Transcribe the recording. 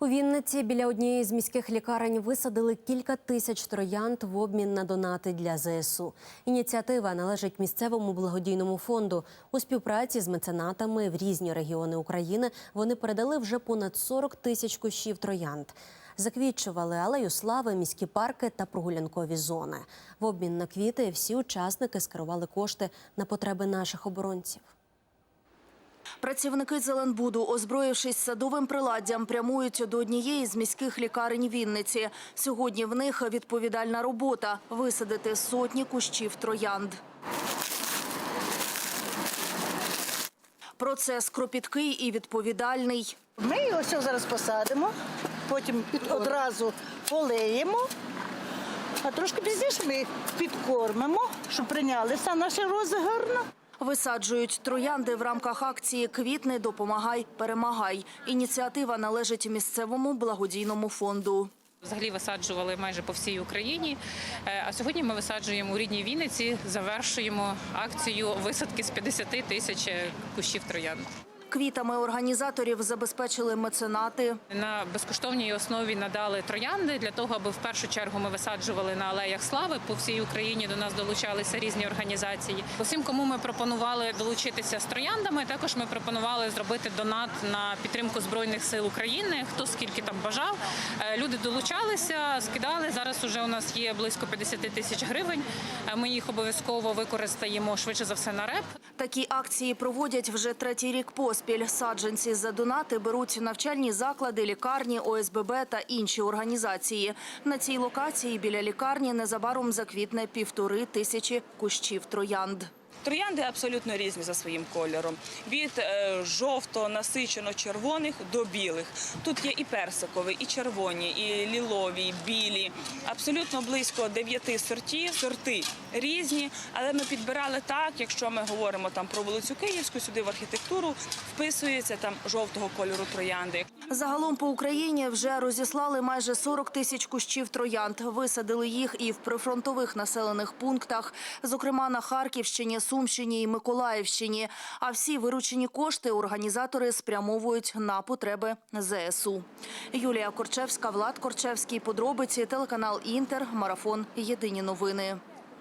У Вінниці біля однієї з міських лікарень висадили кілька тисяч троянд в обмін на донати для ЗСУ. Ініціатива належить місцевому благодійному фонду. У співпраці з меценатами в різні регіони України вони передали вже понад 40 тисяч кущів троянд. Заквітчували алею слави, міські парки та прогулянкові зони. В обмін на квіти всі учасники скерували кошти на потреби наших оборонців. Працівники Зеленбуду, озброївшись садовим приладдям, прямують до однієї з міських лікарень Вінниці. Сьогодні в них відповідальна робота – висадити сотні кущів троянд. Процес кропіткий і відповідальний. Ми його все зараз посадимо, потім одразу полеємо, а трошки пізніше ми підкормимо, щоб прийнялися наші рози гарно. Висаджують троянди в рамках акції «Квітни, допомагай, перемагай». Ініціатива належить місцевому благодійному фонду. Взагалі висаджували майже по всій Україні. Е, А сьогодні ми висаджуємо у рідній Вінниці. Завершуємо акцію висадки з 50 тисяч кущів троянд. Квітами організаторів забезпечили меценати. На безкоштовній основі надали троянди для того, аби в першу чергу ми висаджували на алеях слави по всій Україні. До нас долучалися різні організації. Усім, кому ми пропонували долучитися з трояндами, також ми пропонували зробити донат на підтримку збройних сил України. Хто скільки там бажав. Е, Люди долучалися, скидали. Зараз уже у нас є близько 50 тисяч гривень. Е, Ми їх обов'язково використаємо швидше за все на реп. Такі акції проводять вже третій рік поспіль. Саджанці за донати беруть навчальні заклади, лікарні, ОСББ та інші організації. На цій локації біля лікарні незабаром заквітне півтори тисячі кущів троянд. Троянди абсолютно різні за своїм кольором. Від е, жовто насичено червоних до білих. Тут є і персикові, і червоні, і лілові, і білі. Абсолютно близько дев'яти сортів. Сорти різні, але ми підбирали так, якщо ми говоримо там про вулицю Київську, сюди в архітектуру вписується там жовтого кольору троянди. Загалом по Україні вже розіслали майже 40 тисяч кущів троянд. Висадили їх і в прифронтових населених пунктах, зокрема на Харківщині, Сумщині і Миколаївщині. А всі виручені кошти організатори спрямовують на потреби ЗСУ. Юлія Корчевська, Влад Корчевський. Подробиці телеканал Інтер. Марафон. Єдині новини.